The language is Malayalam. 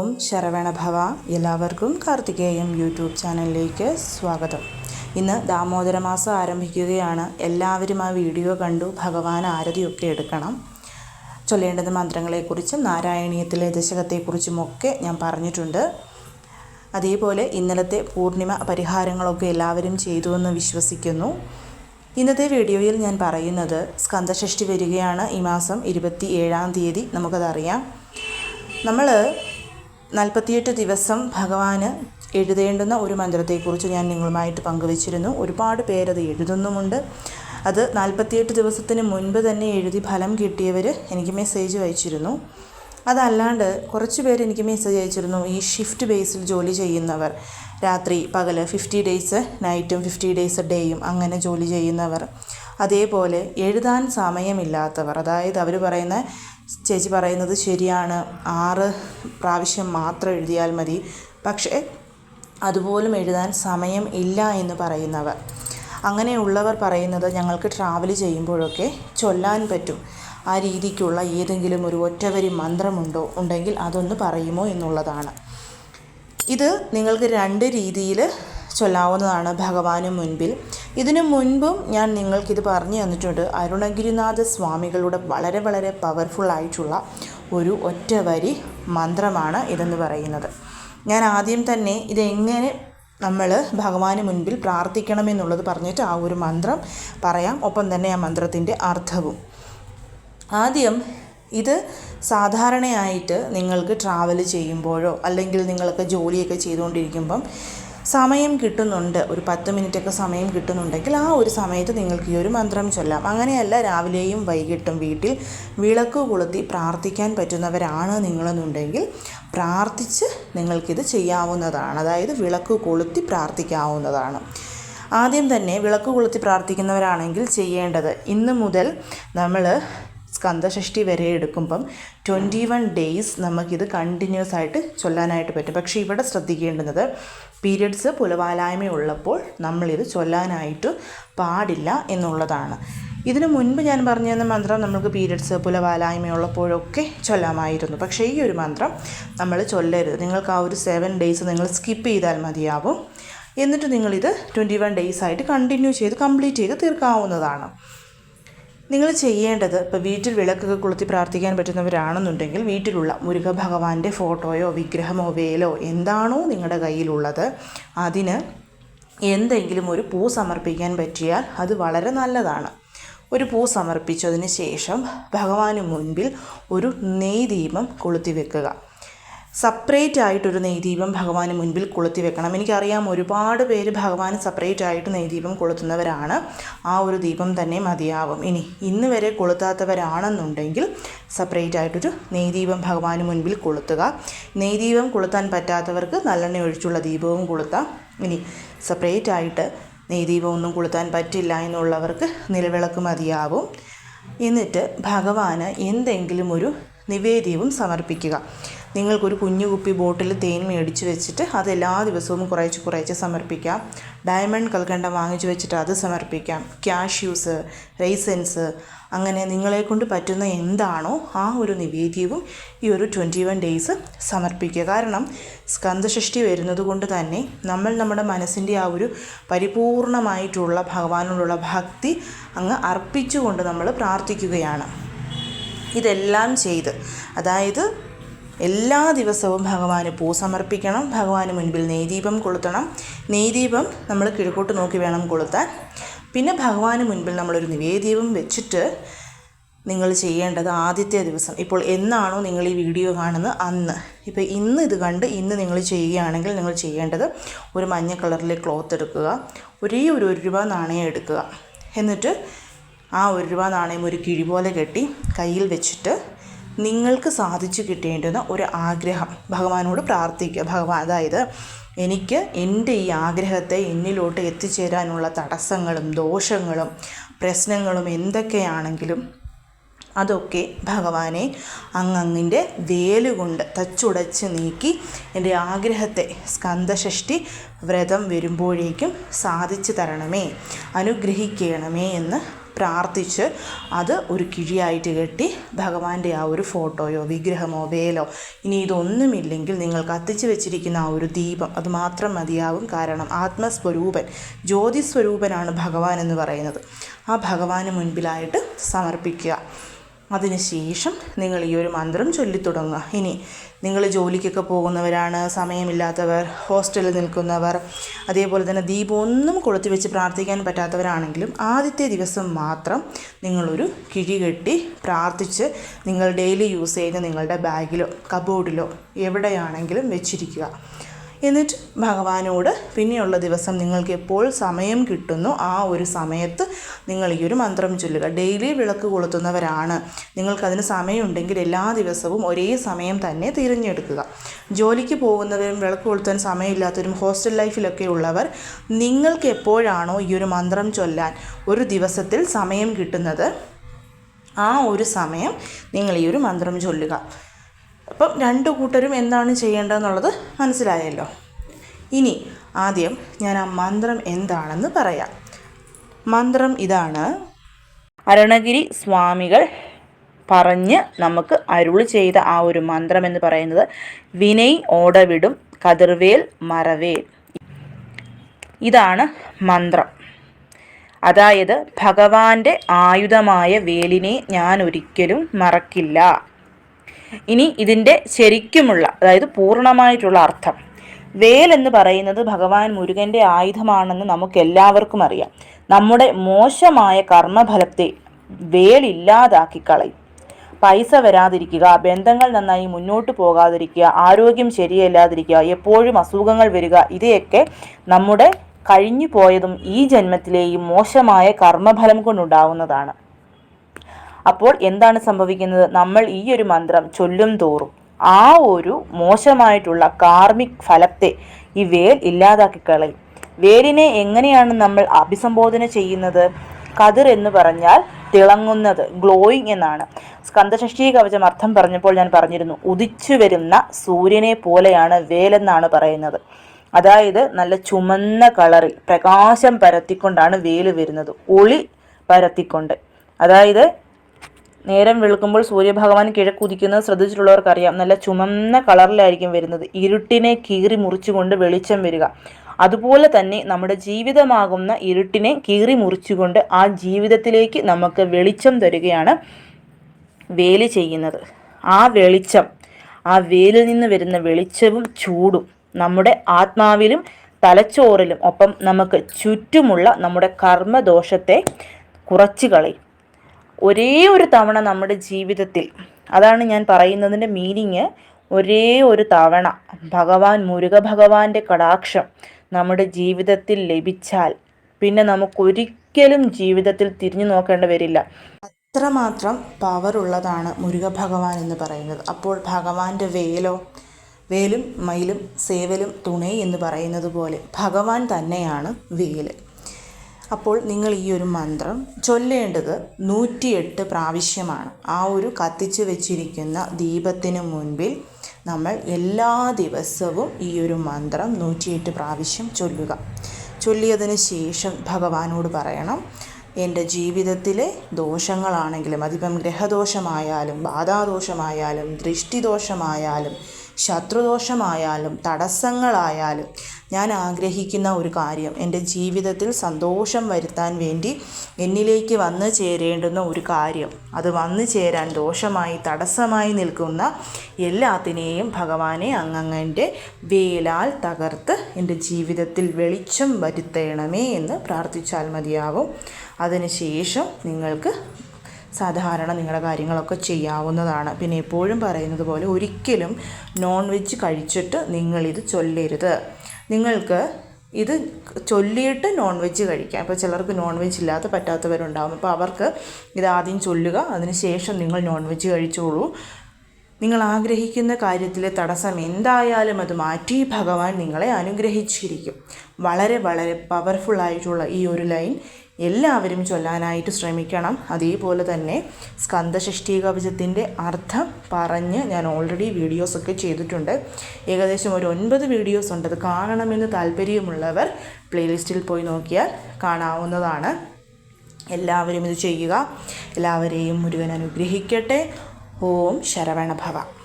ഓം ശരവണഭവ എല്ലാവർക്കും കാർത്തികേയം യൂട്യൂബ് ചാനലിലേക്ക് സ്വാഗതം. ഇന്ന് ദാമോദര മാസം ആരംഭിക്കുകയാണ്. എല്ലാവരും ആ വീഡിയോ കണ്ടു ഭഗവാൻ ആരതിയൊക്കെ എടുക്കണം. ചൊല്ലേണ്ടുന്ന മന്ത്രങ്ങളെക്കുറിച്ചും നാരായണീയത്തിലെ ദശകത്തെക്കുറിച്ചുമൊക്കെ ഞാൻ പറഞ്ഞിട്ടുണ്ട്. അതേപോലെ ഇന്നലത്തെ പൂർണിമ പരിഹാരങ്ങളൊക്കെ എല്ലാവരും ചെയ്തു എന്ന് വിശ്വസിക്കുന്നു. ഇന്നത്തെ വീഡിയോയിൽ ഞാൻ പറയുന്നത് സ്കന്ദഷഷ്ടി വരികയാണ്. ഈ മാസം ഇരുപത്തി ഏഴാം തീയതി നമുക്കതറിയാം. നമ്മൾ നാൽപ്പത്തിയെട്ട് ദിവസം ഭഗവാന് എഴുതേണ്ടുന്ന ഒരു മന്ത്രത്തെക്കുറിച്ച് ഞാൻ നിങ്ങളുമായിട്ട് പങ്കുവച്ചിരുന്നു. ഒരുപാട് പേരത് എഴുതുന്നുമുണ്ട്. അത് നാൽപ്പത്തിയെട്ട് ദിവസത്തിന് മുൻപ് തന്നെ എഴുതി ഫലം കിട്ടിയവർ എനിക്ക് മെസ്സേജ് അയച്ചിരുന്നു. അതല്ലാണ്ട് കുറച്ച് പേർ എനിക്ക് മെസ്സേജ് അയച്ചിരുന്നു ഈ ഷിഫ്റ്റ് ബേസിൽ ജോലി ചെയ്യുന്നവർ. രാത്രി പകൽ ഫിഫ്റ്റി ഡേയ്സ് നൈറ്റും ഫിഫ്റ്റി ഡേയ്സ് ഡേയും അങ്ങനെ ജോലി ചെയ്യുന്നവർ. അതേപോലെ എഴുതാൻ സമയമില്ലാത്തവർ അതായത് അവർ പറയുന്ന ചേച്ചി പറയുന്നത് ശരിയാണ് ആറ് പ്രാവശ്യം മാത്രം എഴുതിയാൽ മതി പക്ഷേ അതുപോലും എഴുതാൻ സമയം ഇല്ല എന്ന് പറയുന്നവർ. അങ്ങനെയുള്ളവർ പറയുന്നത് ഞങ്ങൾക്ക് ട്രാവൽ ചെയ്യുമ്പോഴൊക്കെ ചൊല്ലാൻ പറ്റും. ആ രീതിക്കുള്ള ഏതെങ്കിലും ഒരു ഒറ്റവരി മന്ത്രമുണ്ടോ ഉണ്ടെങ്കിൽ അതൊന്ന് പറയുമോ എന്നുള്ളതാണ്. ഇത് നിങ്ങൾക്ക് രണ്ട് രീതിയിൽ ചൊല്ലാവുന്നതാണ് ഭഗവാന് മുൻപിൽ. ഇതിനു മുൻപും ഞാൻ നിങ്ങൾക്കിത് പറഞ്ഞു തന്നിട്ടുണ്ട്. അരുണഗിരിനാഥ സ്വാമികളുടെ വളരെ വളരെ പവർഫുൾ ആയിട്ടുള്ള ഒരു ഒറ്റ വരി മന്ത്രമാണ് ഇതെന്ന് പറയുന്നത്. ഞാൻ ആദ്യം തന്നെ ഇതെങ്ങനെ നമ്മൾ ഭഗവാന് മുൻപിൽ പ്രാർത്ഥിക്കണമെന്നുള്ളത് പറഞ്ഞിട്ട് ആ ഒരു മന്ത്രം പറയാം. ഒപ്പം തന്നെ ആ മന്ത്രത്തിന്റെ അർത്ഥവും. ആദ്യം ഇത് സാധാരണയായിട്ട് നിങ്ങൾക്ക് ട്രാവൽ ചെയ്യുമ്പോഴോ അല്ലെങ്കിൽ നിങ്ങളൊക്കെ ജോലിയൊക്കെ ചെയ്തുകൊണ്ടിരിക്കുമ്പം സമയം കിട്ടുന്നുണ്ട്. ഒരു പത്ത് മിനിറ്റൊക്കെ സമയം കിട്ടുന്നുണ്ടെങ്കിൽ ആ ഒരു സമയത്ത് നിങ്ങൾക്ക് ഈ ഒരു മന്ത്രം ചൊല്ലാം. അങ്ങനെയല്ല രാവിലെയും വൈകിട്ടും വീട്ടിൽ വിളക്ക് കൊളുത്തി പ്രാർത്ഥിക്കാൻ പറ്റുന്നവരാണ് നിങ്ങളെന്നുണ്ടെങ്കിൽ പ്രാർത്ഥിച്ച് നിങ്ങൾക്കിത് ചെയ്യാവുന്നതാണ്. അതായത് വിളക്ക് കൊളുത്തി പ്രാർത്ഥിക്കാവുന്നതാണ്. ആദ്യം തന്നെ വിളക്ക് കൊളുത്തി പ്രാർത്ഥിക്കുന്നവരാണെങ്കിൽ ചെയ്യേണ്ടത് ഇന്ന് മുതൽ നമ്മൾ സ്കന്ദഷഷ്ടി വരെ എടുക്കുമ്പം ട്വന്റി വൺ ഡേയ്സ് നമുക്കിത് കണ്ടിന്യൂസ് ആയിട്ട് ചൊല്ലാനായിട്ട് പറ്റും. പക്ഷേ ഇവിടെ ശ്രദ്ധിക്കേണ്ടുന്നത് പീരിയഡ്സ് പുലവാലായ്മ ഉള്ളപ്പോൾ നമ്മളിത് ചൊല്ലാനായിട്ട് പാടില്ല എന്നുള്ളതാണ്. ഇതിനു മുൻപ് ഞാൻ പറഞ്ഞു തന്ന മന്ത്രം നമുക്ക് പീരിയഡ്സ് പുലവാലായ്മ ഉള്ളപ്പോഴൊക്കെ ചൊല്ലാമായിരുന്നു. പക്ഷേ ഈ ഒരു മന്ത്രം നമ്മൾ ചൊല്ലരുത്. നിങ്ങൾക്ക് ആ ഒരു സെവൻ ഡേയ്സ് നിങ്ങൾ സ്കിപ്പ് ചെയ്താൽ മതിയാവും. എന്നിട്ട് നിങ്ങളിത് ട്വന്റി വൺ ഡേയ്സ് ആയിട്ട് കണ്ടിന്യൂ ചെയ്ത് കംപ്ലീറ്റ് ചെയ്ത് തീർക്കാവുന്നതാണ്. നിങ്ങൾ ചെയ്യേണ്ടത് ഇപ്പോൾ വീട്ടിൽ വിളക്കൊക്കെ കൊളുത്തി പ്രാർത്ഥിക്കാൻ പറ്റുന്നവരാണെന്നുണ്ടെങ്കിൽ വീട്ടിലുള്ള മുരുക ഭഗവാന്റെ ഫോട്ടോയോ വിഗ്രഹമോ വേലോ എന്താണോ നിങ്ങളുടെ കയ്യിലുള്ളത് അതിന് എന്തെങ്കിലും ഒരു പൂ സമർപ്പിക്കാൻ പറ്റിയാൽ അത് വളരെ നല്ലതാണ്. ഒരു പൂ സമർപ്പിച്ചതിന് ശേഷം ഭഗവാന് മുൻപിൽ ഒരു നെയ് ദീപം കൊളുത്തി വെക്കുക. സെപ്പറേറ്റ് ആയിട്ടൊരു നെയ്ദീപം ഭഗവാന് മുൻപിൽ കൊളുത്തി വെക്കണം. എനിക്കറിയാം ഒരുപാട് പേര് ഭഗവാന് സെപ്പറേറ്റ് ആയിട്ട് നെയ്ദീപം കൊളുത്തുന്നവരാണ്. ആ ഒരു ദീപം തന്നെ മതിയാവും. ഇനി ഇന്ന് വരെ കൊളുത്താത്തവരാണെന്നുണ്ടെങ്കിൽ സെപ്പറേറ്റ് ആയിട്ടൊരു നെയ്ദീപം ഭഗവാന് മുൻപിൽ കൊളുത്തുക. നെയ്ദീപം കൊളുത്താൻ പറ്റാത്തവർക്ക് നല്ലെണ്ണ ഒഴിച്ചുള്ള ദീപവും കൊളുത്താം. ഇനി സെപ്പറേറ്റ് ആയിട്ട് നെയ്ദീപം ഒന്നും കൊളുത്താൻ പറ്റില്ല എന്നുള്ളവർക്ക് നിലവിളക്ക് മതിയാവും. എന്നിട്ട് ഭഗവാന് എന്തെങ്കിലും ഒരു നിവേദ്യവും സമർപ്പിക്കുക. നിങ്ങൾക്കൊരു കുഞ്ഞു കുപ്പി ബോട്ടിൽ തേൻ മേടിച്ച് വെച്ചിട്ട് അത് എല്ലാ ദിവസവും കുറേച്ച് കുറേച്ച് സമർപ്പിക്കാം. ഡയമണ്ട് കൽക്കണ്ടം വാങ്ങിച്ചു വെച്ചിട്ട് അത് സമർപ്പിക്കാം. ക്യാഷ്യൂസ് റൈസൻസ് അങ്ങനെ നിങ്ങളെക്കൊണ്ട് പറ്റുന്ന എന്താണോ ആ ഒരു നിവേദ്യവും ഈ ഒരു ട്വന്റി വൺ ഡേയ്സ് സമർപ്പിക്കുക. കാരണം സ്കന്ധഷഷ്ടി വരുന്നത് കൊണ്ട് തന്നെ നമ്മൾ നമ്മുടെ മനസ്സിന്റെ ആ ഒരു പരിപൂർണമായിട്ടുള്ള ഭഗവാനോടുള്ള ഭക്തി അങ്ങ് അർപ്പിച്ചുകൊണ്ട് നമ്മൾ പ്രാർത്ഥിക്കുകയാണ്. ഇതെല്ലാം ചെയ്ത്. അതായത് എല്ലാ ദിവസവും ഭഗവാന് പൂ സമർപ്പിക്കണം ഭഗവാന് മുൻപിൽ നെയ്ദീപം കൊളുത്തണം. നെയ്ദീപം നമ്മൾ കിഴക്കോട്ട് നോക്കി വേണം കൊളുത്താൻ. പിന്നെ ഭഗവാന് മുൻപിൽ നമ്മളൊരു നിവേദ്യവും വെച്ചിട്ട് നിങ്ങൾ ചെയ്യേണ്ടത് ആദ്യത്തെ ദിവസം. ഇപ്പോൾ എന്നാണോ നിങ്ങൾ ഈ വീഡിയോ കാണുന്നത്? അന്ന്. ഇപ്പോൾ ഇന്ന് ഇത് കണ്ട് ഇന്ന് നിങ്ങൾ ചെയ്യുകയാണെങ്കിൽ നിങ്ങൾ ചെയ്യേണ്ടത് ഒരു മഞ്ഞ കളറിലെ ക്ലോത്ത് എടുക്കുക ഒരേ ഒരു ഒരു രൂപ നാണയം എടുക്കുക. എന്നിട്ട് ആ ഒരു രൂപ നാണയം ഒരു കിഴി പോലെ കെട്ടി കയ്യിൽ വെച്ചിട്ട് നിങ്ങൾക്ക് സാധിച്ചു കിട്ടേണ്ടുന്ന ഒരു ആഗ്രഹം. ഭഗവാനോട് പ്രാർത്ഥിക്കുക. ഭഗവാൻ അതായത് എനിക്ക് എന്റെ ഈ ആഗ്രഹത്തെ എന്നിലോട്ട് എത്തിച്ചേരാനുള്ള തടസ്സങ്ങളും ദോഷങ്ങളും പ്രശ്നങ്ങളും എന്തൊക്കെയാണെങ്കിലും അതൊക്കെ ഭഗവാനെ അങ്ങങ്ങിന്റെ വേലുകൊണ്ട് തച്ചുടച്ച് നീക്കി എന്റെ ആഗ്രഹത്തെ സ്കന്ധഷ്ടി വ്രതം വരുമ്പോഴേക്കും സാധിച്ചു തരണമേ അനുഗ്രഹിക്കണമേ എന്ന് പ്രാർത്ഥിച്ച് അത് ഒരു കിഴിയായിട്ട് കെട്ടി ഭഗവാന്റെ ആ ഒരു ഫോട്ടോയോ വിഗ്രഹമോ വേലോ ഇനി ഇതൊന്നുമില്ലെങ്കിൽ നിങ്ങൾ കത്തിച്ച് വെച്ചിരിക്കുന്ന ആ ഒരു ദീപം അത് മാത്രം മതിയാവും. കാരണം ആത്മസ്വരൂപൻ ജ്യോതിസ്വരൂപനാണ് ഭഗവാൻ എന്ന് പറയുന്നത്. ആ ഭഗവാന് മുൻപിലായിട്ട് സമർപ്പിക്കുക. അതിനുശേഷം നിങ്ങൾ ഈ ഒരു മന്ത്രം ചൊല്ലിത്തുടങ്ങുക. ഇനി നിങ്ങൾ ജോലിക്കൊക്കെ പോകുന്നവരാണ് സമയമില്ലാത്തവർ ഹോസ്റ്റലിൽ നിൽക്കുന്നവർ അതേപോലെ തന്നെ ദീപമൊന്നും കൊളുത്തി വെച്ച് പ്രാർത്ഥിക്കാൻ പറ്റാത്തവരാണെങ്കിലും ആദ്യത്തെ ദിവസം മാത്രം നിങ്ങളൊരു കിഴി കെട്ടി പ്രാർത്ഥിച്ച് നിങ്ങൾ ഡെയിലി യൂസ് ചെയ്യുന്ന നിങ്ങളുടെ ബാഗിലോ കബോർഡിലോ എവിടെയാണെങ്കിലും വെച്ചിരിക്കുക. എന്നിട്ട് ഭഗവാനോട് പിന്നെയുള്ള ദിവസം നിങ്ങൾക്ക് എപ്പോൾ സമയം കിട്ടുന്നു ആ ഒരു സമയത്ത് നിങ്ങൾ ഈ ഒരു മന്ത്രം ചൊല്ലുക. ഡെയിലി വിളക്ക് കൊളുത്തുന്നവരാണ്. നിങ്ങൾക്കതിന് സമയമുണ്ടെങ്കിൽ എല്ലാ ദിവസവും ഒരേ സമയം തന്നെ തിരഞ്ഞെടുക്കുക. ജോലിക്ക് പോകുന്നവരും വിളക്ക് കൊളുത്താൻ സമയമില്ലാത്തവരും ഹോസ്റ്റൽ ലൈഫിലൊക്കെ ഉള്ളവർ നിങ്ങൾക്ക് എപ്പോഴാണോ ഈ ഒരു മന്ത്രം ചൊല്ലാൻ ഒരു ദിവസത്തിൽ സമയം കിട്ടുന്നത് ആ ഒരു സമയം നിങ്ങൾ ഈ ഒരു മന്ത്രം ചൊല്ലുക. അപ്പം രണ്ട് കൂട്ടരും എന്താണ് ചെയ്യേണ്ടതെന്നുള്ളത് മനസ്സിലായല്ലോ. ഇനി ആദ്യം ഞാൻ ആ മന്ത്രം എന്താണെന്ന് പറയാം. മന്ത്രം ഇതാണ്. അരുണഗിരി സ്വാമികൾ പറഞ്ഞ് നമുക്ക് അരുൾ ചെയ്ത ആ ഒരു മന്ത്രം എന്ന് പറയുന്നത് വിനയ് ഓടവിടും കതിർവേൽ മറവേൽ. ഇതാണ് മന്ത്രം. അതായത് ഭഗവാന്റെ ആയുധമായ വേലിനെ ഞാൻ ഒരിക്കലും മറക്കില്ല. ഇനി ഇതിന്റെ ശരിക്കുമുള്ള അതായത് പൂർണമായിട്ടുള്ള അർത്ഥം. വേൽ എന്ന് പറയുന്നത് ഭഗവാൻ മുരുകന്റെ ആയുധമാണെന്ന് നമുക്ക് എല്ലാവർക്കും അറിയാം. നമ്മുടെ മോശമായ കർമ്മഫലത്തെ വേലില്ലാതാക്കി കളയും. പൈസ വരാതിരിക്കുക ബന്ധങ്ങൾ നന്നായി മുന്നോട്ട് പോകാതിരിക്കുക ആരോഗ്യം ശരിയല്ലാതിരിക്കുക എപ്പോഴും അസുഖങ്ങൾ വരിക ഇവയൊക്കെ നമ്മുടെ കഴിഞ്ഞു പോയതും ഈ ജന്മത്തിലെയും മോശമായ കർമ്മഫലം കൊണ്ടുണ്ടാവുന്നതാണ്. അപ്പോൾ എന്താണ് സംഭവിക്കുന്നത്? നമ്മൾ ഈ ഒരു മന്ത്രം ചൊല്ലും തോറും ആ ഒരു മോശമായിട്ടുള്ള കാർമിക് ഫലത്തെ ഈ വേൽ ഇല്ലാതാക്കി കളയും. വേലിനെ എങ്ങനെയാണ് നമ്മൾ അഭിസംബോധന ചെയ്യുന്നത്? കതിർ എന്ന് പറഞ്ഞാൽ തിളങ്ങുന്നത് ഗ്ലോയിങ് എന്നാണ്. സ്കന്ധഷഷ്ടി കവചം അർത്ഥം പറഞ്ഞപ്പോൾ ഞാൻ പറഞ്ഞിരുന്നു ഉദിച്ചു വരുന്ന സൂര്യനെ പോലെയാണ് വേലെന്നാണ് പറയുന്നത്. അതായത് നല്ല ചുമന്ന കളറിൽ പ്രകാശം പരത്തിക്കൊണ്ടാണ് വേൽ വരുന്നത് ഒളി പരത്തിക്കൊണ്ട്. അതായത് നേരം വെളുക്കുമ്പോൾ സൂര്യഭഗവാൻ കിഴക്കുദിക്കുന്നത് ശ്രദ്ധിച്ചിട്ടുള്ളവർക്കറിയാം. നല്ല ചുമന്ന കളറിലായിരിക്കും വരുന്നത്. ഇരുട്ടിനെ കീറി മുറിച്ചുകൊണ്ട് വെളിച്ചം വരിക. അതുപോലെ തന്നെ നമ്മുടെ ജീവിതമാകുന്ന ഇരുട്ടിനെ കീറി മുറിച്ചുകൊണ്ട് ആ ജീവിതത്തിലേക്ക് നമുക്ക് വെളിച്ചം തരികയാണ് വേലി ചെയ്യുന്നത്. ആ വെളിച്ചം ആ വേലിൽ നിന്ന് വരുന്ന വെളിച്ചവും ചൂടും നമ്മുടെ ആത്മാവിലും തലച്ചോറിലും ഒപ്പം നമുക്ക് ചുറ്റുമുള്ള നമ്മുടെ കർമ്മദോഷത്തെ കുറച്ച് കളയും. ഒരേ ഒരു തവണ നമ്മുടെ ജീവിതത്തിൽ അതാണ് ഞാൻ പറയുന്നതിന്റെ മീനിങ് ഒരേ ഒരു തവണ ഭഗവാൻ മുരുക ഭഗവാന്റെ കടാക്ഷം നമ്മുടെ ജീവിതത്തിൽ ലഭിച്ചാൽ പിന്നെ നമുക്കൊരിക്കലും ജീവിതത്തിൽ തിരിഞ്ഞു നോക്കേണ്ടി വരില്ല. അത്രമാത്രം പവറുള്ളതാണ് മുരുക ഭഗവാൻ എന്ന് പറയുന്നത്. അപ്പോൾ ഭഗവാന്റെ വേലോ വേലും മയിലും സേവലും തുണൈ എന്ന് പറയുന്നത് പോലെ ഭഗവാൻ തന്നെയാണ് വേൽ. അപ്പോൾ നിങ്ങൾ ഈ ഒരു മന്ത്രം ചൊല്ലേണ്ടത് നൂറ്റിയെട്ട് പ്രാവശ്യമാണ്. ആ ഒരു കത്തിച്ചു വെച്ചിരിക്കുന്ന ദീപത്തിന് മുൻപിൽ നമ്മൾ എല്ലാ ദിവസവും ഈ ഒരു മന്ത്രം നൂറ്റിയെട്ട് പ്രാവശ്യം ചൊല്ലുക. ചൊല്ലിയതിന് ശേഷം ഭഗവാനോട് പറയണം എന്റെ ജീവിതത്തിലെ ദോഷങ്ങളാണെങ്കിലും അതിപ്പം ഗ്രഹദോഷമായാലും ബാധാദോഷമായാലും ദൃഷ്ടിദോഷമായാലും ശത്രുദോഷമായാലും തടസ്സങ്ങളായാലും ഞാൻ ആഗ്രഹിക്കുന്ന ഒരു കാര്യം. എന്റെ ജീവിതത്തിൽ സന്തോഷം വരുത്താൻ വേണ്ടി എന്നിലേക്ക് വന്നു ചേരേണ്ടുന്ന ഒരു കാര്യം. അത് വന്നു ചേരാൻ ദോഷമായി തടസ്സമായി നിൽക്കുന്ന എല്ലാത്തിനെയും ഭഗവാനെ അങ്ങങ്ങന്റെ വേലാൽ തകർത്ത് എന്റെ ജീവിതത്തിൽ വെളിച്ചം വരുത്തണമേ എന്ന് പ്രാർത്ഥിച്ചാൽ മതിയാവും. അതിനുശേഷം നിങ്ങൾക്ക് സാധാരണ നിങ്ങളുടെ കാര്യങ്ങളൊക്കെ ചെയ്യാവുന്നതാണ്. പിന്നെ എപ്പോഴും പറയുന്നത് പോലെ ഒരിക്കലും നോൺ വെജ് കഴിച്ചിട്ട് നിങ്ങളിത് ചൊല്ലരുത്. നിങ്ങൾക്ക് ഇത് ചൊല്ലിയിട്ട് നോൺ വെജ് കഴിക്കാം. ഇപ്പോൾ ചിലർക്ക് നോൺ വെജ് ഇല്ലാത്ത പറ്റാത്തവരുണ്ടാകും അപ്പോൾ അവർക്ക് ഇത് ആദ്യം ചൊല്ലുക അതിനുശേഷം നിങ്ങൾ നോൺ വെജ് കഴിച്ചോളൂ. നിങ്ങൾ ആഗ്രഹിക്കുന്ന കാര്യത്തിലെ തടസ്സം എന്തായാലും അത് മാറ്റി ഭഗവാൻ നിങ്ങളെ അനുഗ്രഹിച്ചിരിക്കും. വളരെ വളരെ പവർഫുൾ ആയിട്ടുള്ള ഈ ഒരു ലൈൻ എല്ലാവരും ചൊല്ലാനായിട്ട് ശ്രമിക്കണം. അതേപോലെ തന്നെ സ്കന്ധഷഷ്ടി കവചത്തിന്റെ അർത്ഥം പറഞ്ഞ് ഞാൻ ഓൾറെഡി വീഡിയോസൊക്കെ ചെയ്തിട്ടുണ്ട്. ഏകദേശം ഒരു ഒൻപത് വീഡിയോസ് ഉണ്ട്. അത് കാണണമെന്ന് താല്പര്യമുള്ളവർ പ്ലേലിസ്റ്റിൽ പോയി നോക്കിയാൽ കാണാവുന്നതാണ്. എല്ലാവരും ഇത് ചെയ്യുക. എല്ലാവരെയും മുരുകൻ അനുഗ്രഹിക്കട്ടെ. ഓം ശരവണഭവ.